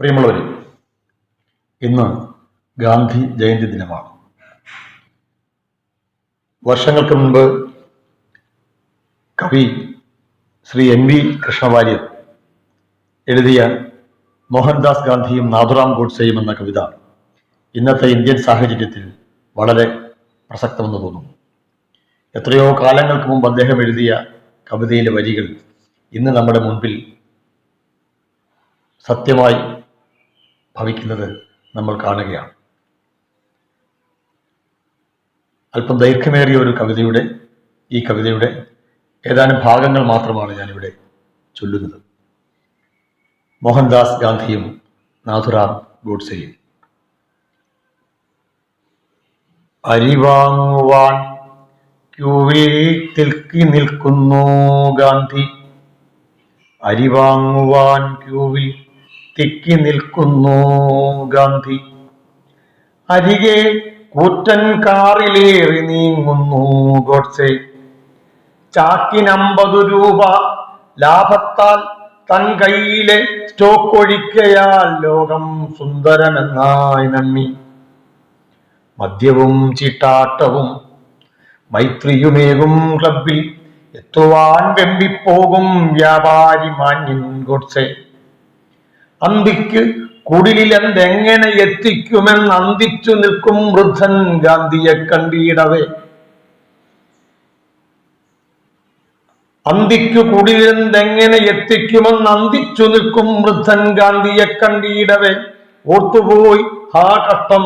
പ്രിയമുള്ളവരെ ഇന്ന് ഗാന്ധി ജയന്തി ദിനമാണ്. വർഷങ്ങൾക്ക് മുൻപ് കവി ശ്രീ എൻ വി കൃഷ്ണവാര്യർ എഴുതിയ മോഹൻദാസ് ഗാന്ധിയും നാഥുറാം ഗോഡ്സെയും എന്ന കവിത ഇന്നത്തെ ഇന്ത്യൻ സാഹചര്യത്തിൽ വളരെ പ്രസക്തമെന്ന് തോന്നുന്നു. എത്രയോ കാലങ്ങൾക്ക് മുമ്പ് അദ്ദേഹം എഴുതിയ കവിതയിലെ വരികൾ ഇന്ന് നമ്മുടെ മുൻപിൽ സത്യമായി ഭവിക്കുന്നത് നമ്മൾ കാണുകയാണ്. അല്പം ദൈർഘ്യമേറിയ ഒരു കവിതയുടെ ഈ കവിതയുടെ ഏതാനും ഭാഗങ്ങൾ മാത്രമാണ് ഞാനിവിടെ ചൊല്ലുന്നത്. മോഹൻദാസ് ഗാന്ധിയും നാഥുറാം ഗോഡ്സെയും. അരിവാങ്ങുവാൻ ക്യൂവിൽ തിൽക്കി നിൽക്കുന്നു ഗാന്ധി. അരിവാങ്ങുവാൻ ക്യൂവിൽ തിക്കി നിൽക്കുന്നു ഗാന്ധി. അരികെ കൂറ്റൻ കാറിലേറി നീങ്ങുന്നു ഗോഡ്സെ. ചാക്കിനമ്പത് രൂപ ലാഭത്താൽ തൻ കയ്യിലെ സ്റ്റോക്ക് ഒഴിക്കയാൽ ലോകം സുന്ദരമെന്നായി നന്ദി. മദ്യവും ചീട്ടാട്ടവും മൈത്രിയുമേകും ക്ലബിൽ എത്തുവാൻ വെമ്പിപ്പോകും വ്യാപാരി മാന്യൻ ഗോഡ്സെ. അന്തിക്ക് കുടിലിൽ എന്തെങ്ങനെ എത്തിക്കുമെന്ന് അന്തിച്ചു നിൽക്കും വൃദ്ധൻ ഗാന്ധിയെ കണ്ടിടവേ. അന്തിക്കു കുടിലെന്തെങ്ങനെ എത്തിക്കുമെന്ന് അന്തിച്ചു നിൽക്കും വൃദ്ധൻ ഗാന്ധിയെ കണ്ടിടവേ. ഓർത്തുപോയി ഹാ കഷ്ടം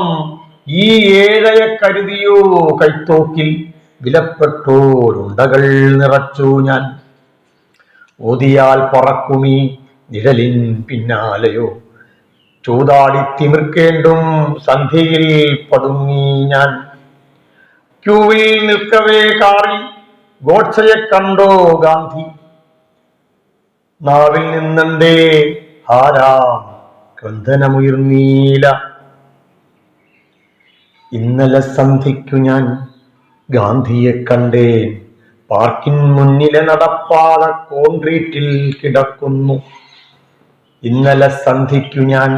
ഈ ഏഴയെ കരുതിയോ? കൈത്തോക്കിൽ വിലപ്പെട്ടോരുണ്ടകൾ നിറച്ചു ഞാൻ. ഓതിയാൽ പറക്കുമീ നിഴലിൻ പിന്നാലെയോ? ചൂതാടി തിമിർക്കേണ്ടും സന്ധ്യയിൽ പതുങ്ങി ഞാൻ. ക്യൂവിൽ നിൽക്കവേ കാറി ഗോഡ്സയെ കണ്ടോ ഗാന്ധി? നാവിൽ നിന്നെന്തേ ഹാരാം ക്രന്ദനമുയർന്നീല. ഇന്നലെ സന്ധിക്കു ഞാൻ ഗാന്ധിയെ കണ്ടേ പാർക്കിൻ മുന്നിലെ നടപ്പാത കോൺക്രീറ്റിൽ കിടക്കുന്നു. ഇന്നലെ സന്ധിക്കു ഞാൻ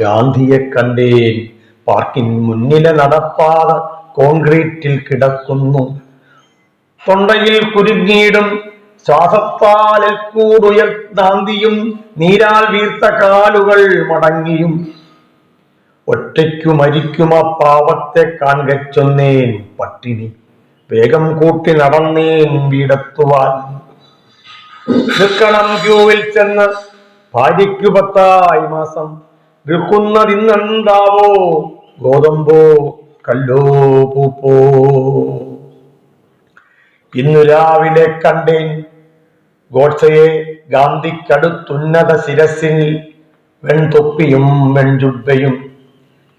ഗാന്ധിയെ കണ്ടേൻ. പാർക്കിൻ മുന്നിലെ നടപ്പാത കോൺക്രീറ്റിൽ കിടക്കുന്നു. തൊണ്ടയിൽ കുരുങ്ങിയിടും. ശ്വാസത്താലിൽ കൂടുയർ ദാന്തിയും. നീരാൽ വീർത്ത കാലുകൾ മടങ്ങിയും. ഒറ്റയ്ക്കു മരിക്കും ആ പാവത്തെ കാൺകച്ചൊന്നേൻ പട്ടിണി വേഗം കൂട്ടി നടന്നേൻ വീടത്തുവാൻ. നിൽക്കണം ക്യൂവിൽ ചെന്ന് ഭാര്യയ്ക്കു പത്തായി മാസം. വിൽക്കുന്നതിന്നെന്താവോ? ഗോതമ്പോ കല്ലോ പൂപ്പോ. ഇന്നു രാവിലെ കണ്ടേൻ ഗോഡ്സയെ ഗാന്ധിക്കടുത്തുന്നത ശിരസിൽ വെൺതൊപ്പിയും വെൺജുബയും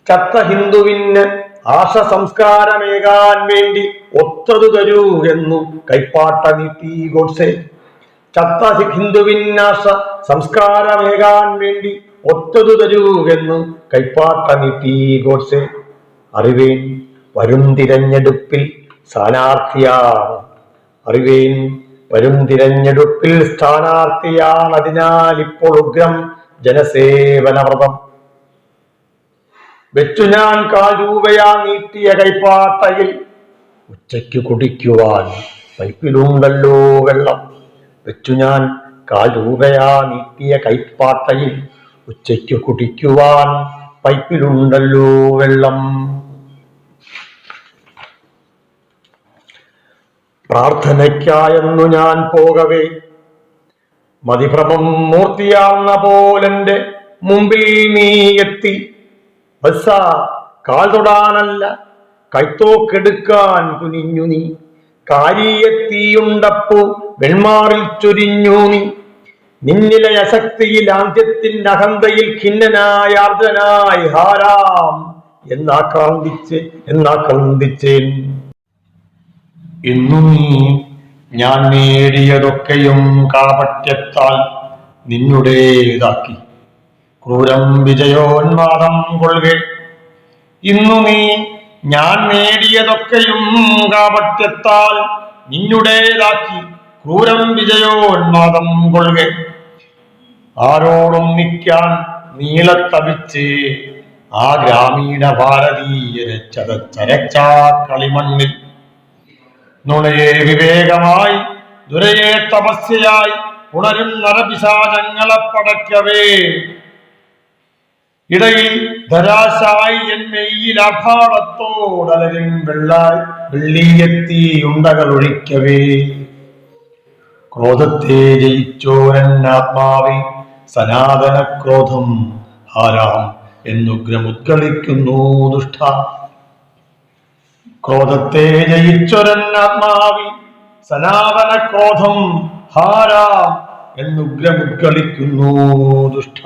ചത്ത ഹിന്ദുവിന് ആശ സംസ്കാരമേകാൻ വേണ്ടി ഒത്തതു തരൂ എന്നു കൈപ്പാട്ട നീട്ടി ഗോഡ്സെ. ചത്ത ഹിന്ദുവിന്യാസ സംസ്കാരമേകാൻ വേണ്ടി ഒത്തതു തരൂ എന്ന് കൈപ്പാട്ട നീട്ടി ഗോഡ്സെ. അറിവേൻ വരും തിരഞ്ഞെടുപ്പിൽ സ്ഥാനാർത്ഥിയാണ്. അറിവേൻ വരും തിരഞ്ഞെടുപ്പിൽ സ്ഥാനാർത്ഥിയാണ് അതിനാൽ ഇപ്പോൾ ഉഗ്രം ജനസേവന വ്രതം വെച്ചു ഞാൻ കാൽ രൂപയാ നീട്ടിയ കൈപ്പാട്ടയിൽ ഉച്ചയ്ക്ക് കുടിക്കുവാൻ പൈപ്പിലുണ്ടല്ലോ വെള്ളം. വെച്ചു ഞാൻ കാൽ രൂപയാ നീട്ടിയ കൈപ്പാട്ടയിൽ ഉച്ചയ്ക്ക് കുടിക്കുവാൻ പൈപ്പിലുണ്ടല്ലോ വെള്ളം. പ്രാർത്ഥനയ്ക്കായെന്നു ഞാൻ പോകവേ. മതിഭ്രമം മൂർത്തിയാർന്ന പോലെന്റെ മുമ്പിൽ നീ എത്തി. ബസ്സ കാൽ തൊടാനല്ല കൈത്തോക്കെടുക്കാൻ കുനിഞ്ഞു നീ. കാരിയെത്തിയുണ്ടപ്പോ വെൺമാറിൽ ചൊരിഞ്ഞു നീ. നിന്നിലെ അശക്തിയിൽ ആദ്യത്തിന്റെ അഹന്തയിൽ ഖിന്നനായ അർജനായി ഹാരാം. എന്നാക്രാന്തിച്ച് എന്നാക്രാന്തിച്ചേൻ. ഇന്നു നീ ഞാൻ നേടിയതൊക്കെയും കാപട്യത്താൽ നിന്നുടേതാക്കി. ക്രൂരം വിജയോന്മാദം കൊള്ളുക ഇന്നു നീ ഞാൻ നേടിയതൊക്കെയും കാപട്യത്താൽ നിന്നുടേതാക്കി. ക്രൂരം വിജയോന്മാദം കൊള്ളുക. ആരോടും നിൽക്കാൻ നീളത്തവിച്ച് ആ ഗ്രാമീണ ഭാരതീയരെ ചതച്ചരച്ചാ കളിമണ്ണിൽ. നുണയെ വിവേകമായി ദുരയെ തപസ്യയായി ഉണരും നരപിശാചങ്ങളെ പടയ്ക്കവേ ഇടയിൽ ധരാശായി എന്നെയിൽ അഭാവത്തോടലരും വെള്ളായി വെള്ളിയെത്തി ഉണ്ടകൾ ഒഴിക്കവേ. ക്രോധത്തെ ജയിച്ചോരന്നാത്മാവി സനാതന ക്രോധം ഹാരാം എന്നുഗ്രമുദ്ഗളിക്കുന്നു ദുഷ്ട. ക്രോധത്തെ ജയിച്ചൊരന്നാത്മാവി സനാതന ക്രോധം ഹാരാം എന്നുഗ്രമുദ്ഗളിക്കുന്നു ദുഷ്ട.